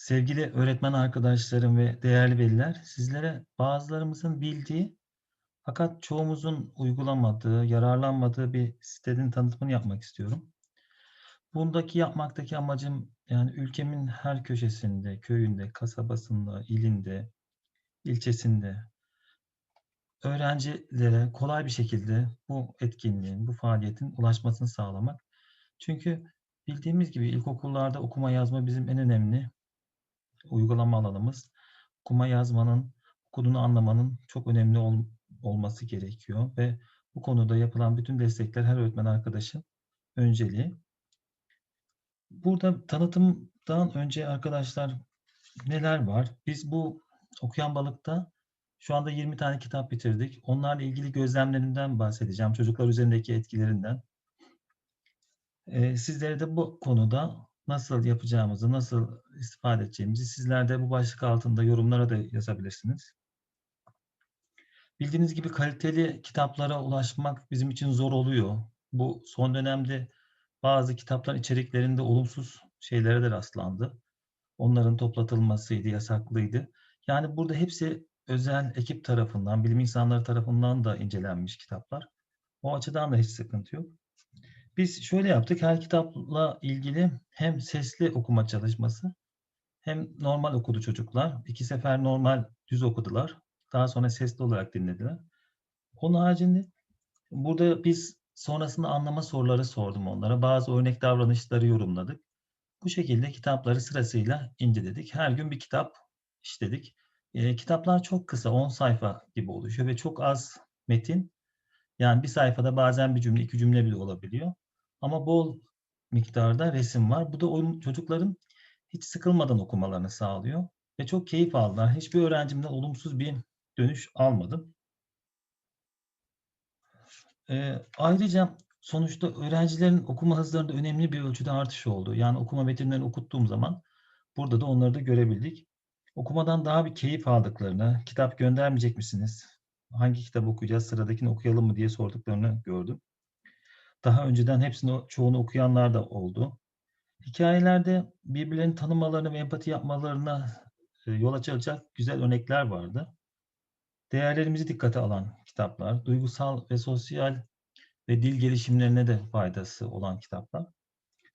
Sevgili öğretmen arkadaşlarım ve değerli veliler, sizlere bazılarımızın bildiği fakat çoğumuzun uygulamadığı, yararlanmadığı bir sitenin tanıtımını yapmak istiyorum. Bundaki yapmaktaki amacım yani ülkemin her köşesinde, köyünde, kasabasında, ilinde, ilçesinde öğrencilere kolay bir şekilde bu etkinliğin, bu faaliyetin ulaşmasını sağlamak. Çünkü bildiğimiz gibi ilkokullarda okuma yazma bizim en önemli uygulama alanımız. Okuma yazmanın, okuduğunu anlamanın çok önemli ol- olması gerekiyor ve bu konuda yapılan bütün destekler her öğretmen arkadaşın önceliği. Burada tanıtımdan önce arkadaşlar neler var? Biz bu Okuyan Balık'ta şu anda 20 tane kitap bitirdik. Onlarla ilgili gözlemlerimden bahsedeceğim. Çocuklar üzerindeki etkilerinden. Ee, sizlere de bu konuda nasıl yapacağımızı, nasıl istifade edeceğimizi sizler de bu başlık altında yorumlara da yazabilirsiniz. Bildiğiniz gibi kaliteli kitaplara ulaşmak bizim için zor oluyor. Bu son dönemde bazı kitapların içeriklerinde olumsuz şeylere de rastlandı. Onların toplatılmasıydı, yasaklıydı. Yani burada hepsi özel ekip tarafından, bilim insanları tarafından da incelenmiş kitaplar. O açıdan da hiç sıkıntı yok. Biz şöyle yaptık. Her kitapla ilgili hem sesli okuma çalışması hem normal okudu çocuklar. İki sefer normal düz okudular. Daha sonra sesli olarak dinlediler. Onun haricinde burada biz sonrasında anlama soruları sordum onlara. Bazı örnek davranışları yorumladık. Bu şekilde kitapları sırasıyla inceledik. Her gün bir kitap işledik. E, kitaplar çok kısa, 10 sayfa gibi oluşuyor ve çok az metin. Yani bir sayfada bazen bir cümle, iki cümle bile olabiliyor. Ama bol miktarda resim var. Bu da oyun çocukların hiç sıkılmadan okumalarını sağlıyor. Ve çok keyif aldılar. Hiçbir öğrencimden olumsuz bir dönüş almadım. Ee, ayrıca sonuçta öğrencilerin okuma hızlarında önemli bir ölçüde artış oldu. Yani okuma metinlerini okuttuğum zaman burada da onları da görebildik. Okumadan daha bir keyif aldıklarını, kitap göndermeyecek misiniz? Hangi kitap okuyacağız, sıradakini okuyalım mı diye sorduklarını gördüm. Daha önceden hepsini, çoğunu okuyanlar da oldu. Hikayelerde birbirlerini tanımalarını ve empati yapmalarına e, yol açacak güzel örnekler vardı. Değerlerimizi dikkate alan kitaplar, duygusal ve sosyal ve dil gelişimlerine de faydası olan kitaplar.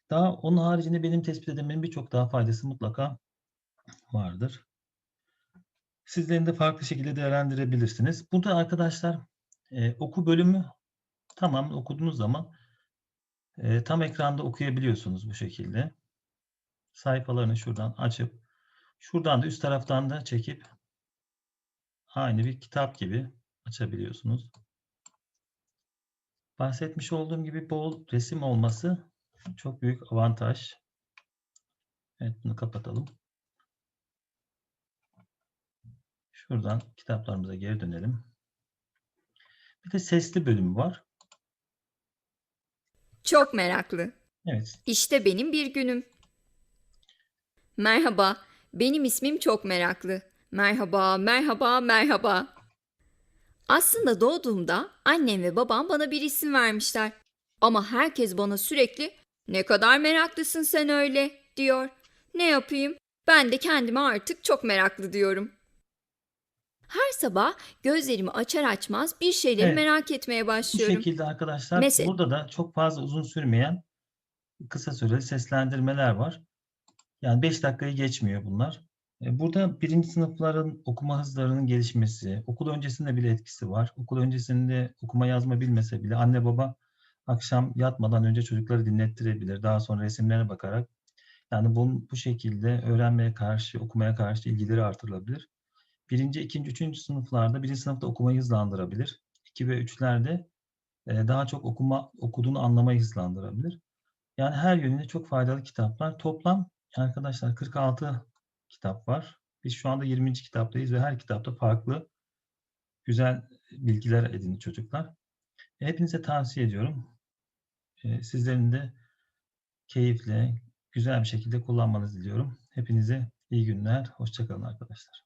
Daha onun haricinde benim tespit edememin birçok daha faydası mutlaka vardır. Sizlerin de farklı şekilde değerlendirebilirsiniz. Burada arkadaşlar e, oku bölümü tamam okuduğunuz zaman e, tam ekranda okuyabiliyorsunuz bu şekilde. Sayfalarını şuradan açıp şuradan da üst taraftan da çekip aynı bir kitap gibi açabiliyorsunuz. Bahsetmiş olduğum gibi bol resim olması çok büyük avantaj. Evet bunu kapatalım. Şuradan kitaplarımıza geri dönelim. Bir de sesli bölümü var. Çok meraklı. Evet. İşte benim bir günüm. Merhaba, benim ismim çok meraklı. Merhaba, merhaba, merhaba. Aslında doğduğumda annem ve babam bana bir isim vermişler. Ama herkes bana sürekli ne kadar meraklısın sen öyle diyor. Ne yapayım? Ben de kendime artık çok meraklı diyorum. Her sabah gözlerimi açar açmaz bir şeyleri Evet. merak etmeye Bu başlıyorum. şekilde arkadaşlar Mesela- burada da çok fazla uzun sürmeyen kısa süreli seslendirmeler var. Yani 5 dakikayı geçmiyor bunlar. E, Burada birinci sınıfların okuma hızlarının gelişmesi, okul öncesinde bile etkisi var. Okul öncesinde okuma yazma bilmese bile anne baba akşam yatmadan önce çocukları dinlettirebilir. Daha sonra resimlerine bakarak yani bu, bu şekilde öğrenmeye karşı, okumaya karşı ilgileri artırılabilir. Birinci, ikinci, üçüncü sınıflarda birinci sınıfta okumayı hızlandırabilir. İki ve üçlerde e, daha çok okuma okuduğunu anlamayı hızlandırabilir. Yani her yönüyle çok faydalı kitaplar. Toplam arkadaşlar 46 kitap var. Biz şu anda 20. kitaptayız ve her kitapta farklı güzel bilgiler edindi çocuklar. Hepinize tavsiye ediyorum. E, Sizlerin de keyifle, güzel bir şekilde kullanmanızı diliyorum. Hepinize iyi günler. Hoşçakalın arkadaşlar.